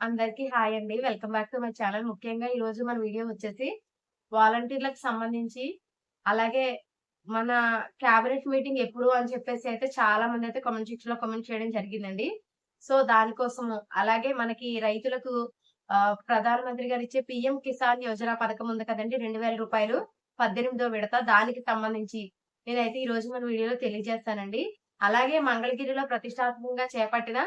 అందరికీ హాయ్ అండి. Welcome back to my channel. ముఖ్యంగా ఈరోజు మన వీడియో వచ్చేసి వాలంటీర్లకు సంబంధించి, అలాగే మన క్యాబినెట్ మీటింగ్ ఎప్పుడు అని చెప్పేసి అయితే చాలా మంది అయితే కామెంట్ సెక్షన్‌లో కామెంట్ చేయడం జరిగిందండి. సో, దానికోసము అలాగే మనకి రైతులకు ప్రధానమంత్రి గారు ఇచ్చే పిఎం కిసాన్ యోజన పథకం ఉంది కదండి రెండు వేల రూపాయలు పద్దెనిమిదో విడత దానికి సంబంధించి నేనైతే ఈ రోజు మన వీడియోలో తెలియజేస్తానండి. అలాగే మంగళగిరిలో ప్రతిష్టాత్మకంగా చేపట్టిన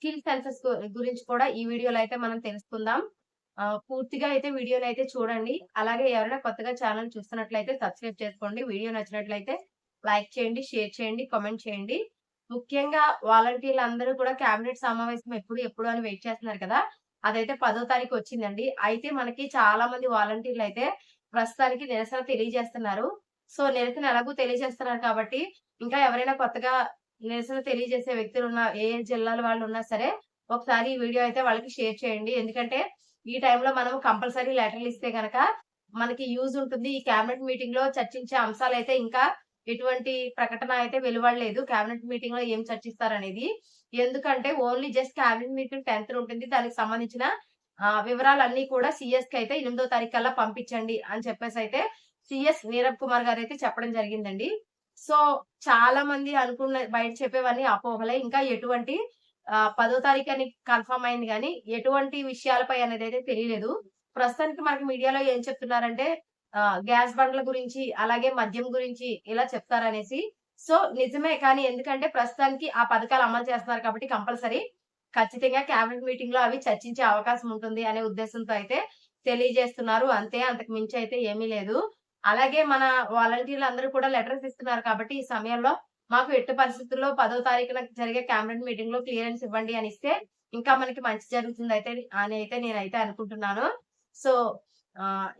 స్కిల్ సెన్సెస్ గురించి కూడా ఈ వీడియోలో అయితే మనం తెలుసుకుందాం. పూర్తిగా అయితే వీడియోనైతే చూడండి. అలాగే ఎవరైనా కొత్తగా ఛానల్ చూస్తున్నట్లయితే సబ్స్క్రైబ్ చేసుకోండి. వీడియో నచ్చినట్లయితే లైక్ చేయండి, షేర్ చేయండి, కామెంట్ చేయండి. ముఖ్యంగా వాలంటీర్లు అందరూ కూడా క్యాబినెట్ సమావేశం ఎప్పుడు, ఎప్పుడు అని వెయిట్ చేస్తున్నారు కదా! అదైతే పదో తారీఖు వచ్చిందండి. అయితే మనకి చాలా మంది వాలంటీర్లు అయితే ప్రస్తుతానికి నిరసన తెలియజేస్తున్నారు. సో, నిరసన ఎలాగూ తెలియజేస్తున్నారు కాబట్టి, ఇంకా ఎవరైనా కొత్తగా నిరసన తెలియజేసే వ్యక్తులున్న ఏ ఏ జిల్లాల వాళ్ళున్నా సరే, ఒకసారి ఈ వీడియో అయితే వాళ్ళకి షేర్ చేయండి. ఎందుకంటే, ఈ టైంలో మనం కంపల్సరీ లెటర్లు ఇస్తే గనక మనకి యూజ్ ఉంటుంది. ఈ క్యాబినెట్ మీటింగ్‌లో చర్చించే అంశాలు అయితే ఇంకా ఎటువంటి ప్రకటన అయితే వెలువడలేదు. క్యాబినెట్ మీటింగ్‌లో ఏం చర్చిస్తారనేది. ఎందుకంటే, ఓన్లీ జస్ట్ క్యాబినెట్ మీటింగ్ 10థ్ ఉంటుంది. దానికి సంబంధించిన వివరాలన్నీ కూడా సిఎస్కి అయితే ఎనిమిదో తారీఖు కల్లా పంపించండి అని చెప్పేసి అయితే సిఎస్ నీరబ్ కుమార్ గారు అయితే చెప్పడం జరిగిందండి. సో, చాలా మంది అనుకున్న బయట చెప్పేవన్నీ అపోహలే. ఇంకా ఎటువంటి పదో తారీఖు అని కన్ఫర్మ్ అయింది కానీ ఎటువంటి విషయాలపై అనేది అయితే తెలియలేదు. ప్రస్తుతానికి మనకి మీడియాలో ఏం చెప్తున్నారంటే గ్యాస్ బండ్ల గురించి, అలాగే మద్యం గురించి ఇలా చెప్తారనేసి. సో, నిజమే కానీ ఎందుకంటే ప్రస్తుతానికి ఆ పథకాలు అమలు చేస్తున్నారు కాబట్టి కంపల్సరీ ఖచ్చితంగా క్యాబినెట్ మీటింగ్లో అవి చర్చించే అవకాశం ఉంటుంది అనే ఉద్దేశంతో అయితే తెలియజేస్తున్నారు. అంతే అంతకు మించి అయితే ఏమీ లేదు. అలాగే మన వాలంటీర్లందరూ కూడా లెటర్స్ ఇస్తున్నారు కాబట్టి, ఈ సమయంలో మాకు ఎట్టి పరిస్థితుల్లో పదో తారీఖున జరిగే క్యాబినెట్ మీటింగ్‌లో క్లియరెన్స్ ఇవ్వండి అని ఇస్తే, ఇంకా మనకి మంచి జరుగుతుంది అయితే అని అయితే నేనైతే అనుకుంటున్నాను. సో,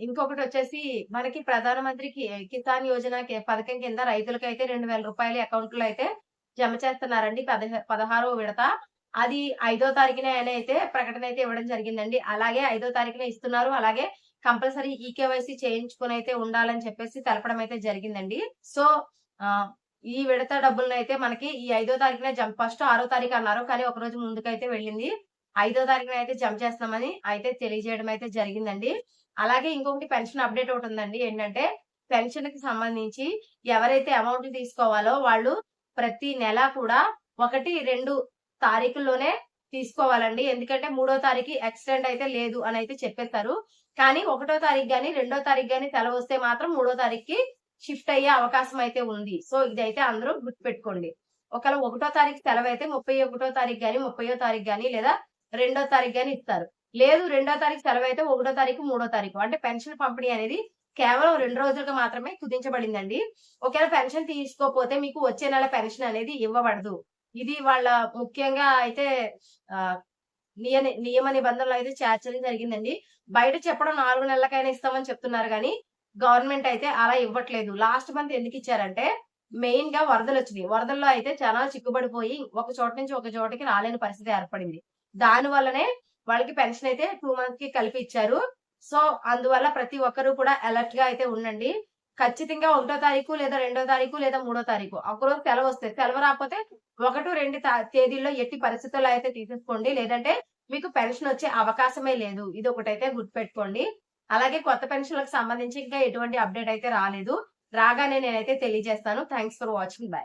ఇంకొకటి వచ్చేసి మనకి ప్రధానమంత్రికి కిసాన్ యోజన పథకం కింద రైతులకు అయితే రెండు వేల రూపాయల అకౌంట్లో అయితే జమ చేస్తున్నారండి. పదహ 16వ విడత. అది ఐదో తారీఖున అని అయితే ప్రకటన అయితే ఇవ్వడం జరిగిందండి. అలాగే ఐదో తారీఖున ఇస్తున్నారు. అలాగే కంపల్సరీ ఈకేవైసీ అయితే ఉండాలని చెప్పేసి తెలపడం అయితే జరిగిందండి. సో, ఈ విడత డబ్బులనైతే మనకి ఈ ఐదో తారీఖున జమ ఫస్ట్ ఆరో తారీఖు అన్నారు. కానీ ఒకరోజు ముందుకైతే వెళ్ళింది. ఐదో తారీఖున అయితే జమ చేస్తామని అయితే తెలియజేయడం అయితే జరిగిందండి. అలాగే ఇంకొకటి పెన్షన్ అప్డేట్ ఒకటుందండి. ఏంటంటే, పెన్షన్కి సంబంధించి ఎవరైతే అమౌంట్ తీసుకోవాలో వాళ్ళు ప్రతి నెల కూడా 1, 2 తారీఖుల్లోనే తీసుకోవాలండి. ఎందుకంటే, మూడో తారీఖు ఎక్సిడెంట్ అయితే లేదు అని అయితే చెప్పేస్తారు కానీ ఒకటో తారీఖు కానీ రెండో తారీఖు గాని సెలవొస్తే మాత్రం మూడో తారీఖుకి షిఫ్ట్ అయ్యే అవకాశం అయితే ఉంది. సో, ఇదైతే అందరూ గుర్తుపెట్టుకోండి. ఒకవేళ ఒకటో తారీఖు తల అయితే ముప్పై ఒకటో తారీఖు గాని, 30 తారీఖు కానీ లేదా రెండో తారీఖు కానీ ఇస్తారు. లేదు రెండో తారీఖు సెలవైతే ఒకటో తారీఖు, మూడో తారీఖు అంటే పెన్షన్ పంపిణీ అనేది కేవలం రెండు రోజులకు మాత్రమే కుదించబడిందండి. ఒకవేళ పెన్షన్ తీసుకోకపోతే మీకు వచ్చే నెల పెన్షన్ అనేది ఇవ్వబడదు. ఇది వాళ్ళ ముఖ్యంగా అయితే ఆ నియ నియమ నిబంధనలు అయితే చేర్చడం జరిగిందండి. బయట చెప్పడం నాలుగు నెలలకైనా ఇస్తామని చెప్తున్నారు కానీ గవర్నమెంట్ అయితే అలా ఇవ్వట్లేదు. లాస్ట్ మంత్గా వరదలు వచ్చింది వరదల్లో అయితే చాలా చిక్కుబడిపోయి ఒక చోట నుంచి ఒక చోటకి రాలేని పరిస్థితి ఏర్పడింది. దాని వల్లనే వాళ్ళకి పెన్షన్ అయితే 2 మంత్స్‌కి కలిపి ఇచ్చారు. సో, అందువల్ల ప్రతి ఒక్కరు కూడా అలర్ట్‌గా అయితే ఉండండి. ఖచ్చితంగా ఒకటో తారీఖు లేదా రెండో తారీఖు లేదా మూడో తారీఖు ఒకరోజు సెలవొస్తే సెలవు రాకపోతే ఒకటి రెండు తేదీల్లో ఎట్టి పరిస్థితుల్లో అయితే తీసేసుకోండి. లేదంటే మీకు పెన్షన్ వచ్చే అవకాశమే లేదు. ఇది ఒకటైతే గుర్తుపెట్టుకోండి. అలాగే కొత్త పెన్షన్‌లకు సంబంధించి ఇంకా ఎటువంటి అప్డేట్ అయితే రాలేదు. రాగానే నేనైతే తెలియజేస్తాను. Thanks for watching. బై.